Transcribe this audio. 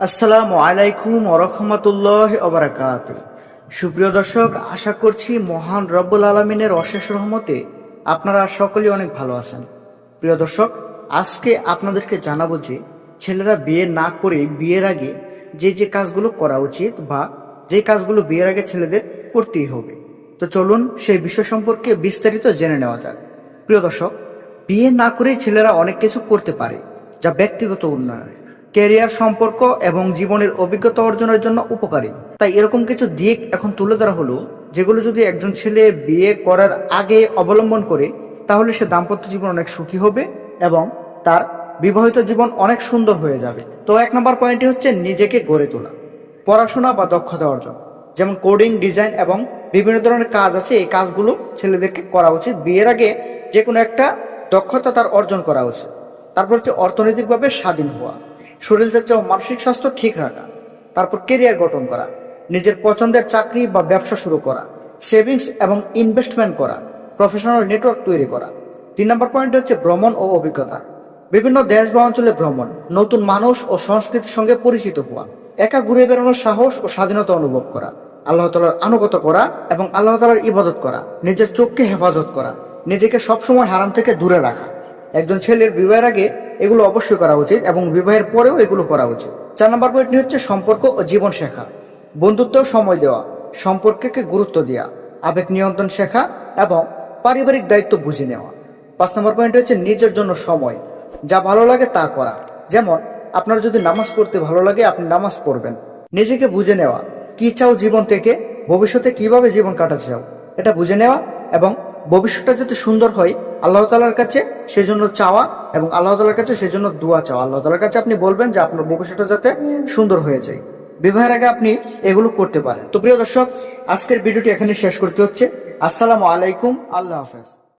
আসসালামু আলাইকুম ওরহমতুল্লাহ ওবরাকাত সুপ্রিয় দর্শক, আশা করছি মহান রব্বুল আলমিনের অশেষ রহমতে আপনারা সকলেই অনেক ভালো আছেন। প্রিয় দর্শক, আজকে আপনাদেরকে জানাব যে ছেলেরা বিয়ে না করে বিয়ের আগে যে যে কাজগুলো করা উচিত বা যে কাজগুলো বিয়ের আগে ছেলেদের করতেই হবে। তো চলুন সেই বিষয় সম্পর্কে বিস্তারিত জেনে নেওয়া যাক। প্রিয় দর্শক, বিয়ে না করেই ছেলেরা অনেক কিছু করতে পারে, যা ব্যক্তিগত উন্নয়ন। ক্যারিয়ার সম্পর্ক এবং জীবনের অভিজ্ঞতা অর্জনের জন্য উপকারী। তাই এরকম কিছু দিক এখন তুলে ধরা হলো, যেগুলো যদি একজন ছেলে বিয়ে করার আগে অবলম্বন করে, তাহলে সে দাম্পত্য জীবন অনেক সুখী হবে এবং তার বিবাহিত জীবন অনেক সুন্দর হয়ে যাবে। তো এক নম্বর পয়েন্টটি হচ্ছে নিজেকে গড়ে তোলা, পড়াশোনা বা দক্ষতা অর্জন। যেমন কোডিং ডিজাইন এবং বিভিন্ন ধরনের কাজ আছে, এই কাজগুলো ছেলেদেরকে করা উচিত। বিয়ের আগে যে কোনো একটা দক্ষতা তার অর্জন করা উচিত। তারপর হচ্ছে অর্থনৈতিকভাবে স্বাধীন হওয়া। শরীরচর্চা ও মানসিক স্বাস্থ্য ঠিক রাখা, তারপর কেরিয়ার গঠন করা, নিজের পছন্দের চাকরি বা ব্যবসা শুরু করা সেভিংস এবং ইনভেস্টমেন্ট করা প্রফেশনাল নেটওয়ার্ক তৈরি করা। তিন নম্বর পয়েন্ট হচ্ছে ভ্রমণ ও অভিজ্ঞতা। বিভিন্ন দেশ বা অঞ্চলে ভ্রমণ, নতুন মানুষ ও সংস্কৃতির সঙ্গে পরিচিত হওয়া, একা ঘুরে বেড়ানোর সাহস ও স্বাধীনতা অনুভব করা, আল্লাহ তালার আনুগত করা এবং আল্লাহ তালার ইবাদত করা, নিজের চোখকে হেফাজত করা, নিজেকে সবসময় হারাম থেকে দূরে রাখা। একজন ছেলের বিবাহের আগে এগুলো অবশ্যই করা উচিত এবং বিবাহের পরেও এগুলো করা উচিত। চার নম্বর পয়েন্টটি হচ্ছে সম্পর্ক ও জীবন শেখা। বন্ধুত্ব সময় দেওয়া, সম্পর্ককে গুরুত্ব দেওয়া আবেগ নিয়ন্ত্রণ শেখা এবং পারিবারিক দায়িত্ব বুঝে নেওয়া। পাঁচ নম্বর পয়েন্ট হচ্ছে নিজের জন্য সময়, যা ভালো লাগে তা করা। যেমন, আপনার যদি নামাজ পড়তে ভালো লাগে, আপনি নামাজ পড়বেন। নিজেকে বুঝে নেওয়া, কি চাও জীবন থেকে, ভবিষ্যতে কীভাবে জীবন কাটাতে চাও, এটা বুঝে নেওয়া এবং ভবিষ্যৎটা যাতে সুন্দর হয়, আল্লাহ তালার কাছে সেজন্য চাওয়া এবং আল্লাহ তালার কাছে সেজন্য দোয়া চাওয়া। আল্লাহ তালার কাছে আপনি বলবেন যে আপনার ভবিষ্যৎটা যাতে সুন্দর হয়ে যায়। বিবাহের আগে আপনি এগুলো করতে পারেন। তো প্রিয় দর্শক, আজকের ভিডিওটি এখানে শেষ করতে হচ্ছে। আসসালামু আলাইকুম, আল্লাহ হাফেজ।